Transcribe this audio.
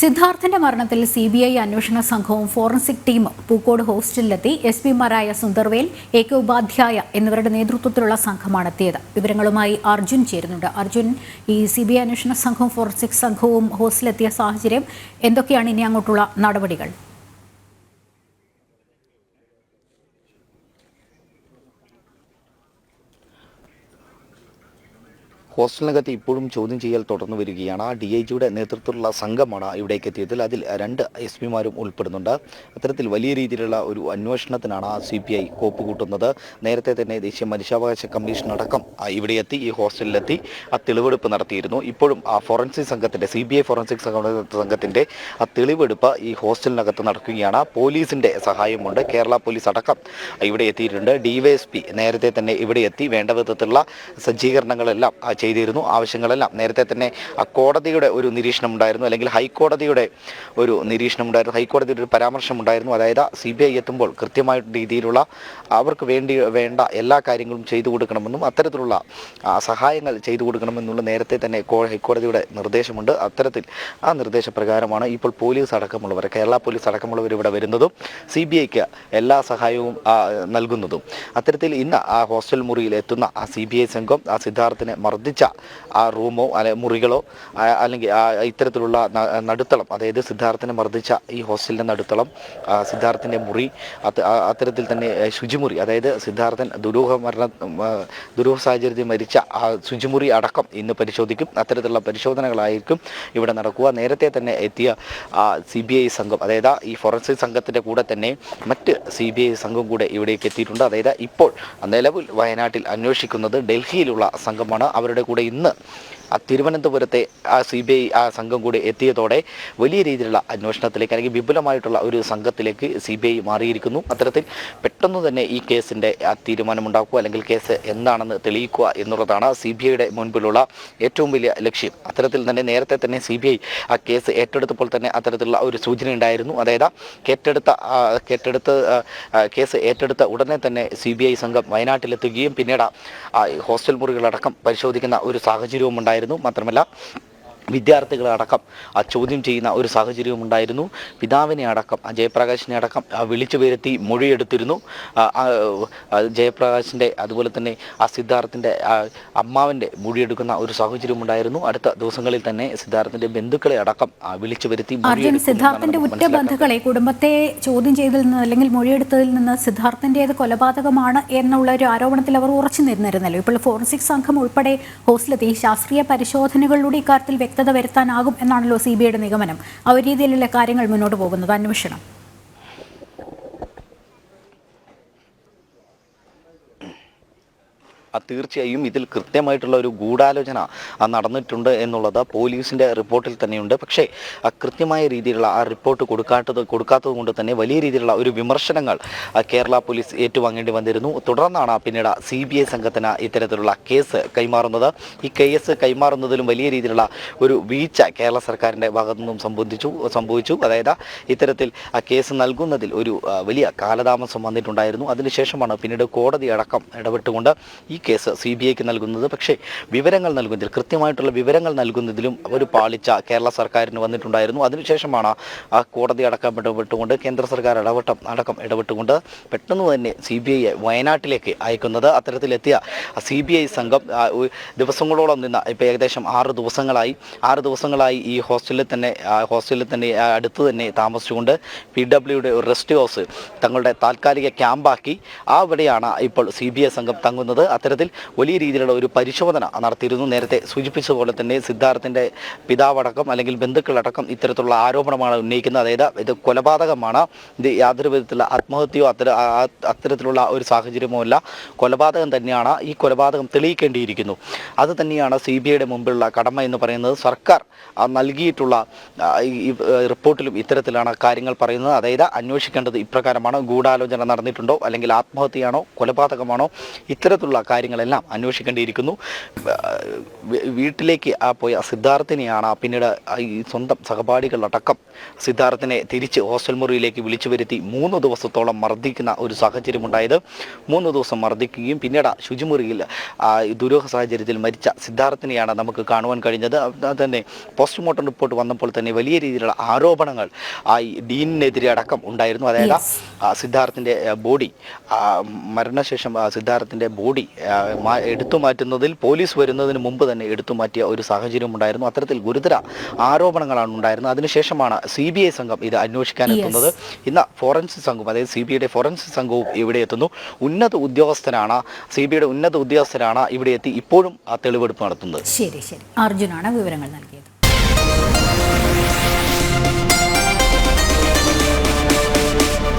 സിദ്ധാർത്ഥന്റെ മരണത്തിൽ C B I അന്വേഷണ സംഘവും ഫോറൻസിക് ടീമും പൂക്കോട് ഹോസ്റ്റലിലെത്തി. എസ് പിമാരായ സുന്ദർവേൽ എ കെ ഉപാധ്യായ എന്നിവരുടെ നേതൃത്വത്തിലുള്ള സംഘമാണ് എത്തിയത് വിവരങ്ങളുമായി അർജുൻ ചേരുന്നുണ്ട്. അർജുൻ ഈ സി ബി ഐ അന്വേഷണ സംഘവും ഫോറൻസിക് സംഘവും ഹോസ്റ്റലിലെത്തിയ സാഹചര്യം എന്തൊക്കെയാണ് ഇനി അങ്ങോട്ടുള്ള നടപടികൾ? ഹോസ്റ്റലിനകത്ത് ഇപ്പോഴും ചോദ്യം ചെയ്യൽ തുടർന്നു വരികയാണ്. ഡി ഐ ജിയുടെ നേതൃത്വത്തിലുള്ള സംഘമാണ് ഇവിടേക്ക് എത്തിയതിൽ അതിൽ രണ്ട് എസ് പിമാരും ഉൾപ്പെടുന്നുണ്ട്. അത്തരത്തിൽ വലിയ രീതിയിലുള്ള ഒരു അന്വേഷണത്തിനാണ് സി പി ഐ കോപ്പ് കൂട്ടുന്നത് നേരത്തെ തന്നെ ദേശീയ മനുഷ്യാവകാശ കമ്മീഷൻ അടക്കം ഇവിടെ എത്തി ഈ ഹോസ്റ്റലിലെത്തി ആ തെളിവെടുപ്പ് നടത്തിയിരുന്നു. ഇപ്പോഴും ആ ഫോറൻസിക് സംഘത്തിന്റെ സി ബി ഐ ഫോറൻസിക് സംഘത്തിന്റെ ആ തെളിവെടുപ്പ് ഈ ഹോസ്റ്റലിനകത്ത് നടക്കുകയാണ്. പോലീസിന്റെ സഹായമുണ്ട്. കേരള പോലീസ് അടക്കം ഇവിടെ എത്തിയിട്ടുണ്ട്. ഡിവൈഎസ്പി നേരത്തെ തന്നെ ഇവിടെ എത്തി. വേണ്ട വിധത്തിലുള്ള സജ്ജീകരണങ്ങളെല്ലാം ചെയ്തിരുന്നു. ആവശ്യങ്ങളെല്ലാം. നേരത്തെ തന്നെ കോടതിയുടെ ഒരു നിരീക്ഷണം ഉണ്ടായിരുന്നു അല്ലെങ്കിൽ ഹൈക്കോടതിയുടെ ഒരു നിരീക്ഷണം ഉണ്ടായിരുന്നു ഹൈക്കോടതിയുടെ ഒരു പരാമർശം ഉണ്ടായിരുന്നു അതായത് സി ബി ഐ എത്തുമ്പോൾ കൃത്യമായ രീതിയിലുള്ള അവർക്ക് വേണ്ടി വേണ്ട എല്ലാ കാര്യങ്ങളും ചെയ്തു കൊടുക്കണമെന്നും അത്തരത്തിലുള്ള സഹായങ്ങൾ ചെയ്തു കൊടുക്കണമെന്നുള്ള നേരത്തെ തന്നെ ഹൈക്കോടതിയുടെ നിർദ്ദേശമുണ്ട്. അത്തരത്തിൽ ആ നിർദ്ദേശപ്രകാരമാണ് ഇപ്പോൾ പോലീസ് അടക്കമുള്ളവർ കേരള പോലീസ് അടക്കമുള്ളവർ ഇവിടെ വരുന്നതും സി ബി ഐക്ക് എല്ലാ സഹായവും നൽകുന്നതും. അത്തരത്തിൽ ഇന്ന് ആ ഹോസ്റ്റൽ മുറിയിൽ എത്തുന്ന ആ സി ബി ഐ സംഘം ആ സിദ്ധാർത്ഥിനെ മർദ്ദിച്ച ആ റൂമോ അല്ലെ മുറികളോ അല്ലെങ്കിൽ ആ ഇത്തരത്തിലുള്ള നടുത്തളം അതായത് സിദ്ധാർത്ഥനെ മർദ്ദിച്ച ഈ ഹോസ്റ്റലിന്റെ നടുത്തളം സിദ്ധാർത്ഥന്റെ മുറി അത് അത്തരത്തിൽ തന്നെ ശുചിമുറി അതായത് സിദ്ധാർത്ഥൻ ദുരൂഹ മരണ ദുരൂഹ സാഹചര്യത്തിൽ മരിച്ച ആ ശുചിമുറി അടക്കം ഇന്ന് പരിശോധിക്കും. അത്തരത്തിലുള്ള പരിശോധനകളായിരിക്കും ഇവിടെ നടക്കുക. നേരത്തെ തന്നെ എത്തിയ സി ബി ഐ സംഘം അതായത് ഈ ഫോറൻസിക് സംഘത്തിന്റെ കൂടെ തന്നെ മറ്റ് സി ബി ഐ സംഘം കൂടെ ഇവിടേക്ക് എത്തിയിട്ടുണ്ട്. അതായത് ഇപ്പോൾ നിലവിൽ വയനാട്ടിൽ അന്വേഷിക്കുന്നത് ഡൽഹിയിലുള്ള സംഘമാണ്. അവരുടെ കൂടെ ഇന്ന് ആ തിരുവനന്തപുരത്തെ ആ സി ബി ഐ ആ സംഘം കൂടി എത്തിയതോടെ വലിയ രീതിയിലുള്ള അന്വേഷണത്തിലേക്ക് അല്ലെങ്കിൽ വിപുലമായിട്ടുള്ള ഒരു സംഘത്തിലേക്ക് സി ബി ഐ മാറിയിരിക്കുന്നു. അത്തരത്തിൽ പെട്ടെന്ന് തന്നെ ഈ കേസിന്റെ ആ തീരുമാനമുണ്ടാക്കുക അല്ലെങ്കിൽ കേസ് എന്താണെന്ന് തെളിയിക്കുക എന്നുള്ളതാണ് സി ബി ഐയുടെ മുൻപിലുള്ള ഏറ്റവും വലിയ ലക്ഷ്യം. അത്തരത്തിൽ തന്നെ നേരത്തെ തന്നെ സി ബി ഐ ആ കേസ് ഏറ്റെടുത്തപ്പോൾ തന്നെ അത്തരത്തിലുള്ള ഒരു സൂചന ഉണ്ടായിരുന്നു. അതായത് കേട്ടെടുത്ത കേട്ടെടുത്ത് കേസ് ഏറ്റെടുത്ത ഉടനെ തന്നെ സി ബി ഐ സംഘം വയനാട്ടിലെത്തുകയും പിന്നീട് ഹോസ്റ്റൽ മുറികളടക്കം ഒരു സാഹചര്യവും ഉണ്ടായിരുന്നു മാത്രമല്ല വിദ്യാർത്ഥികളെ ആ ചോദ്യം ചെയ്യുന്ന ഒരു സാഹചര്യവും ഉണ്ടായിരുന്നു. പിതാവിനെ അടക്കം ആ ജയപ്രകാശിനെ അടക്കം വിളിച്ചു വരുത്തി മൊഴിയെടുത്തിരുന്നു. ജയപ്രകാശിന്റെ അതുപോലെ തന്നെ ആ സിദ്ധാർത്ഥിന്റെ അമ്മാവിന്റെ മൊഴിയെടുക്കുന്ന ഒരു സാഹചര്യം ഉണ്ടായിരുന്നു. അടുത്ത ദിവസങ്ങളിൽ തന്നെ സിദ്ധാർത്ഥിന്റെ ബന്ധുക്കളെ അടക്കം വിളിച്ചു വരുത്തി അർജുൻ സിദ്ധാർത്ഥന്റെ ഉറ്റ. ബന്ധുക്കളെ കുടുംബത്തെ ചോദ്യം ചെയ്തതിൽ നിന്ന് അല്ലെങ്കിൽ മൊഴിയെടുത്തതിൽ നിന്ന് സിദ്ധാർത്ഥന്റേത് കൊലപാതകമാണ് എന്നുള്ള ഒരു ആരോപണത്തിൽ അവർ ഉറച്ചു നിന്നിരുന്നല്ലോ. ഇപ്പോൾ ഫോറൻസിക് സംഘം ഉൾപ്പെടെ ഹോസ്റ്റലെത്തി ശാസ്ത്രീയ പരിശോധനകളിലൂടെ ഇക്കാര്യത്തിൽ വ്യക്തത വരുത്താനാകും എന്നാണല്ലോ സി ബി ഐയുടെ നിഗമനം. ആ ഒരു രീതിയിലുള്ള കാര്യങ്ങൾ മുന്നോട്ട് പോകുന്നത്. അന്വേഷണം. തീർച്ചയായും ഇതിൽ കൃത്യമായിട്ടുള്ള ഒരു ഗൂഢാലോചന നടന്നിട്ടുണ്ട് എന്നുള്ളത് പോലീസിന്റെ റിപ്പോർട്ടിൽ തന്നെയുണ്ട്. പക്ഷേ കൃത്യമായ രീതിയിലുള്ള ആ റിപ്പോർട്ട് കൊടുക്കാത്തത് കൊടുക്കാത്തത് കൊണ്ട് തന്നെ വലിയ രീതിയിലുള്ള ഒരു വിമർശനങ്ങൾ കേരള പോലീസ് ഏറ്റുവാങ്ങേണ്ടി വന്നിരുന്നു. തുടർന്നാണ് പിന്നീട് സി ബി ഐ സംഘത്തിന് ഇത്തരത്തിലുള്ള കേസ് കൈമാറുന്നത്. ഈ കേസ് കൈമാറുന്നതിലും വലിയ രീതിയിലുള്ള ഒരു വീഴ്ച കേരള സർക്കാരിന്റെ ഭാഗത്തു നിന്നും സംബന്ധിച്ചു സംഭവിച്ചു. അതായത് ഇത്തരത്തിൽ ആ കേസ് നൽകുന്നതിൽ ഒരു വലിയ കാലതാമസം വന്നിട്ടുണ്ടായിരുന്നു. അതിനുശേഷമാണ് പിന്നീട് കോടതി അടക്കം ഇടപെട്ടുകൊണ്ട് ഈ കേസ് സി ബി ഐക്ക് നൽകുന്നത്. പക്ഷേ വിവരങ്ങൾ നൽകുന്നതിൽ കൃത്യമായിട്ടുള്ള വിവരങ്ങൾ നൽകുന്നതിലും ഒരു പാളിച്ച കേരള സർക്കാരിന് വന്നിട്ടുണ്ടായിരുന്നു. അതിനുശേഷമാണ് ആ കോടതി അടക്കം ഇടപെട്ടുകൊണ്ട് കേന്ദ്ര സർക്കാർ ഇടപെട്ടം അടക്കം ഇടപെട്ടുകൊണ്ട് പെട്ടെന്ന് തന്നെ സി ബി ഐയെ വയനാട്ടിലേക്ക് അയക്കുന്നത്. അത്തരത്തിലെത്തിയ സി ബി ഐ സംഘം ദിവസങ്ങളോളം നിന്ന ഇപ്പോൾ ഏകദേശം ആറ് ദിവസങ്ങളായി ആറ് ദിവസങ്ങളായി ഈ ഹോസ്റ്റലിൽ തന്നെ ഹോസ്റ്റലിൽ തന്നെ അടുത്ത് തന്നെ താമസിച്ചുകൊണ്ട് പി ഡബ്ല്യുടെ ഒരു റെസ്റ്റ് ഹൗസ് തങ്ങളുടെ താൽക്കാലിക ക്യാമ്പാക്കി. അവിടെയാണ് ഇപ്പോൾ സി ബി ഐ സംഘം തങ്ങുന്നത്. അത്തരത്തിൽ വലിയ രീതിയിലുള്ള ഒരു പരിശോധന നടത്തിയിരുന്നു. നേരത്തെ സൂചിപ്പിച്ചതുപോലെ തന്നെ സിദ്ധാർത്ഥിന്റെ പിതാവടക്കം അല്ലെങ്കിൽ ബന്ധുക്കളടക്കം ഇത്തരത്തിലുള്ള ആരോപണമാണ് ഉന്നയിക്കുന്നത്. അതായത് ഇത് കൊലപാതകമാണ്. ഇത് യാതൊരു വിധത്തിലുള്ള ആത്മഹത്യയോ അത്തര അത്തരത്തിലുള്ള ഒരു സാഹചര്യമോ അല്ല. കൊലപാതകം തന്നെയാണ്. ഈ കൊലപാതകം തെളിയിക്കേണ്ടിയിരിക്കുന്നു. അത് തന്നെയാണ് സി ബി ഐയുടെ മുമ്പിലുള്ള കടമ എന്ന് പറയുന്നത്. സർക്കാർ നൽകിയിട്ടുള്ള ഈ റിപ്പോർട്ടിലും ഇത്തരത്തിലാണ് കാര്യങ്ങൾ പറയുന്നത്. അതായത് അന്വേഷിക്കേണ്ടത് ഇപ്രകാരമാണ്. ഗൂഢാലോചന നടന്നിട്ടുണ്ടോ? അല്ലെങ്കിൽ ആത്മഹത്യയാണോ? കൊലപാതകമാണോ? ഇത്തരത്തിലുള്ള കാര്യങ്ങൾ കാര്യങ്ങളെല്ലാം അന്വേഷിക്കേണ്ടിയിരിക്കുന്നു. വീട്ടിലേക്ക് ആ പോയ സിദ്ധാർത്ഥിനെയാണ് പിന്നീട് ഈ സ്വന്തം സഹപാഠികളടക്കം സിദ്ധാർത്ഥിനെ തിരിച്ച് ഹോസ്റ്റൽ മുറിയിലേക്ക് വിളിച്ചു വരുത്തി മൂന്ന് ദിവസത്തോളം മർദ്ദിക്കുന്ന ഒരു സാഹചര്യമുണ്ടായത്. മൂന്ന് ദിവസം മർദ്ദിക്കുകയും പിന്നീട് ശുചിമുറിയിൽ ദുരൂഹ സാഹചര്യത്തിൽ മരിച്ച സിദ്ധാർത്ഥിനെയാണ് നമുക്ക് കാണുവാൻ കഴിഞ്ഞത്. തന്നെ പോസ്റ്റ്മോർട്ടം റിപ്പോർട്ട് വന്നപ്പോൾ തന്നെ വലിയ രീതിയിലുള്ള ആരോപണങ്ങൾ ആ ഡീനിനെതിരെ അടക്കം ഉണ്ടായിരുന്നു. അതായത് സിദ്ധാർത്ഥിന്റെ ബോഡി മരണശേഷം ആ സിദ്ധാർത്ഥിന്റെ ബോഡി എടുത്തു മാറ്റുന്നതിൽ പോലീസ് വരുന്നതിന് മുമ്പ് തന്നെ എടുത്തു മാറ്റിയ ഒരു സാഹചര്യം ഉണ്ടായിരുന്നു. അത്തരത്തിൽ ഗുരുതര ആരോപണങ്ങളാണ് ഉണ്ടായിരുന്നത്. അതിനുശേഷമാണ് സി ബി ഐ സംഘം ഇത് അന്വേഷിക്കാൻ. എത്തുന്നത്. ഇന്ന് ഫോറൻസിക് സംഘം അതായത് സി ബി ഐയുടെ ഫോറൻസിക് സംഘവും ഇവിടെ എത്തുന്നു. ഉന്നത ഉദ്യോഗസ്ഥനാണ് സി ബി ഐയുടെ ഉന്നത ഉദ്യോഗസ്ഥരാണ് ഇവിടെ എത്തി ഇപ്പോഴും ആ തെളിവെടുപ്പ് നടത്തുന്നത്. ശരി ശരി. അർജുനാണ് വിവരങ്ങൾ നൽകിയത്.